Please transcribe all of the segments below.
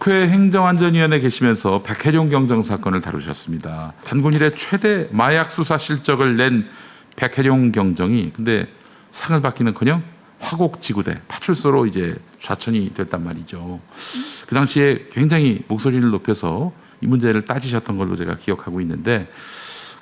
국회 행정안전위원회 계시면서 백혜룡 경정 사건을 다루셨습니다. 단군 이래 최대 마약 수사 실적을 낸 백혜룡 경정이 근데 상을 받기는커녕 화곡지구대 파출소로 이제 좌천이 됐단 말이죠. 그 당시에 굉장히 목소리를 높여서 이 문제를 따지셨던 걸로 제가 기억하고 있는데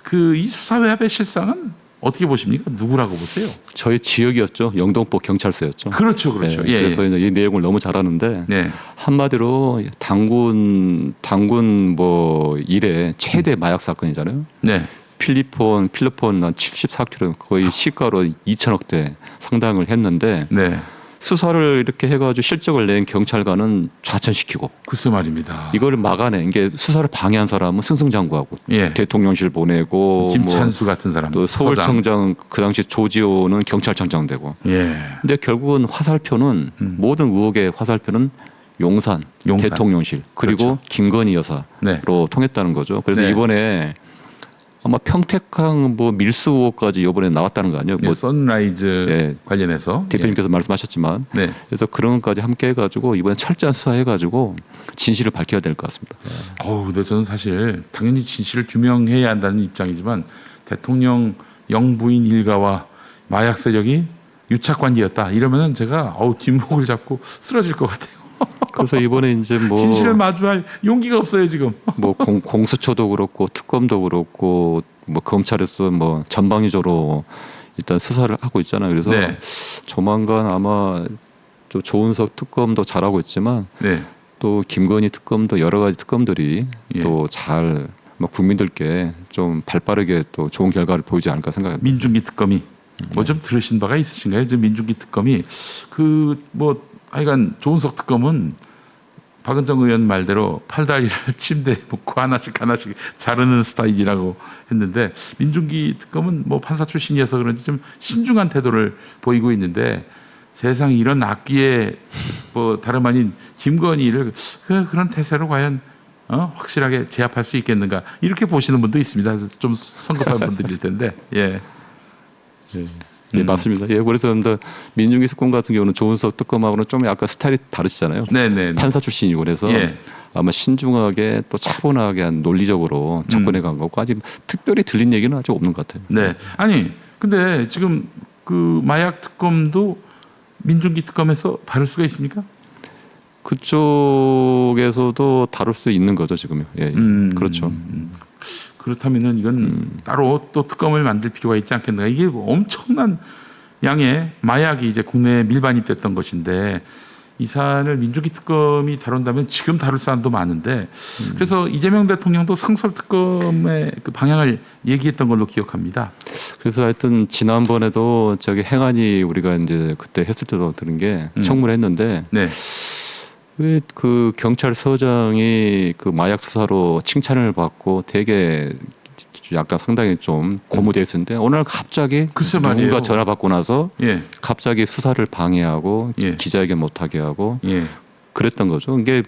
그 이 수사외압의 실상은 어떻게 보십니까? 누구라고 보세요? 저희 지역이었죠. 영동포 경찰서였죠. 그렇죠, 그렇죠. 네, 예, 그래서 예. 이제 이 내용을 너무 잘 아는데 네. 한마디로 당군 당군 뭐 일의 최대 마약 사건이잖아요. 네. 필리폰 필리폰 한 74kg 거의 시가로 2천억 대 상당을 했는데 네. 수사를 이렇게 해가지고 실적을 낸 경찰관은 좌천시키고 글쎄 말입니다. 이걸 막아내 이게 수사를 방해한 사람은 승승장구하고 예. 대통령실 보내고 김찬수 같은 사람. 뭐또 서장. 서울청장 그 당시 조지호는 경찰청장 되고 예. 근데 결국은 화살표는 음. 모든 의혹의 화살표는 용산, 용산. 대통령실 그리고 그렇죠. 김건희 여사로 네. 통했다는 거죠. 그래서 네. 이번에 아마 평택항 뭐 밀수 의혹까지 이번에 나왔다는 거 아니에요? 네, 뭐 선라이즈 예. 관련해서 대표님께서 말씀하셨지만 예. 네. 그래서 그런 것까지 함께 해가지고 이번에 철저한 수사해가지고 진실을 밝혀야 될 것 같습니다. 어우, 근데 저는 사실 당연히 진실을 규명해야 한다는 입장이지만 대통령 영부인 일가와 마약 세력이 유착 관계였다 이러면은 제가 어우 뒷목을 잡고 쓰러질 것 같아요. 그래서 이번에 이제 뭐 진실을 마주할 용기가 없어요 지금. 뭐 공, 공수처도 그렇고 특검도 그렇고 뭐 검찰에서 뭐 전방위적으로 일단 수사를 하고 있잖아요. 그래서 네. 조만간 아마 또 조은석 특검도 잘하고 있지만 네. 또 김건희 특검도 여러 가지 특검들이 예. 또잘 뭐 국민들께 좀 발빠르게 또 좋은 결과를 보이지 않을까 생각합니다. 민중기 특검이 뭐 좀 들으신 바가 있으신가요? 저 민중기 특검이 그 뭐 하여간 조은석 특검은 박은정 의원 말대로 팔다리를 침대에 묶고 하나씩 하나씩 자르는 스타일이라고 했는데 민중기 특검은 뭐 판사 출신이어서 그런지 좀 신중한 태도를 보이고 있는데 세상 이런 악기에 뭐 다름 아닌 김건희를 그 그런 태세로 과연 어? 확실하게 제압할 수 있겠는가 이렇게 보시는 분도 있습니다. 좀 성급한 분들일 텐데 예. 예, 음. 맞습니다. 예, 그래서 근데 민중기 특검 같은 경우는 조은석 특검하고는 좀 약간 스타일이 다르시잖아요. 네네. 판사 출신이고 그래서 예. 아마 신중하게 또 차분하게 한 논리적으로 접근해 간 거고 아직 특별히 들린 얘기는 아직 없는 것 같아요. 네. 아니 근데 지금 그 마약 특검도 민중기 특검에서 다룰 수가 있습니까? 그쪽에서도 다룰 수 있는 거죠 지금요. 예, 예. 음, 그렇죠. 음. 그렇다면은 이건 따로 또 특검을 만들 필요가 있지 않겠는가? 이게 엄청난 양의 마약이 이제 국내에 밀반입됐던 것인데 이 사안을 민주기 특검이 다룬다면 지금 다룰 사안도 많은데 그래서 이재명 대통령도 상설 특검의 그 방향을 얘기했던 걸로 기억합니다. 그래서 하여튼 지난번에도 저기 행안위 우리가 이제 그때 했을 때도 들은 게 음. 청문했는데 네, 왜 그 경찰서장이 그 마약 수사로 칭찬을 받고 되게 약간 상당히 좀 고무돼 있었는데 어느 날 갑자기 글쎄 누군가 말이에요. 전화 받고 나서 예, 갑자기 수사를 방해하고 예. 기자회견 못하게 하고 예, 그랬던 거죠. 이게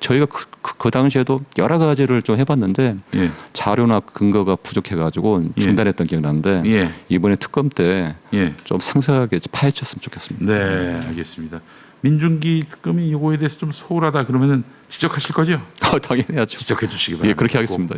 저희가 그, 그- 그 당시에도 여러 가지를 좀 해봤는데 예, 자료나 근거가 부족해가지고 예. 중단했던 기억이 나는데 예, 이번에 특검 때좀 예. 상세하게 파헤쳤으면 좋겠습니다. 네, 알겠습니다. 민중기 특검이 이거에 대해서 좀 소홀하다 그러면은 지적하실 거죠? 아, 당연히 하죠. 지적해 주시기 바랍니다. 예, 그렇게 하겠습니다.